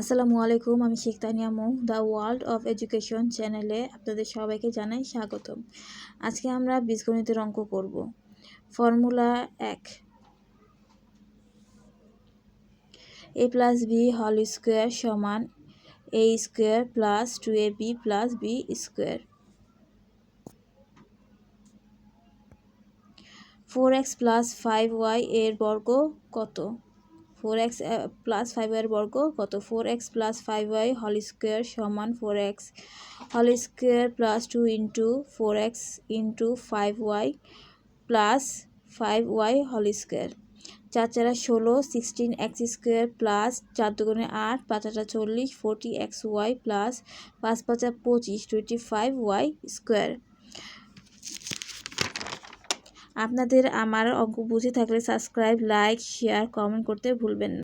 আসসালামু আলাইকুম, আমি Sheikh Tania Mou the world of education চ্যানেলে আপনাদের সবাইকে জানাই স্বাগতম। আজকে আমরা বীজগণিতের অঙ্ক করব। ফর্মুলা এক। এ প্লাস বি হল স্কোয়ার সমান A square plus two A B plus B square. Four X plus five Y এর বর্গ কত? ফোর এক্স প্লাস ফাইভ ওয়াইয়ের বর্গ, কত? Four X plus five Y হল স্কোয়ার সমান ফোর এক্স। হল square plus two into four X into five Y plus five Y হল স্কোয়ার চার চারা ষোলো সিক্সটিন এক্স স্কোয়ার প্লাস চার দুগুণে আট, পাঁচ আটা চল্লিশ ফোরটি এক্স ওয়াই প্লাস পাঁচ পাঁচা পঁচিশ টোয়েন্টি ফাইভ ওয়াই স্কোয়ার আপনাদের আমার অঙ্ক বুঝে থাকলে সাবস্ক্রাইব লাইক শেয়ার কমেন্ট করতে ভুলবেন না।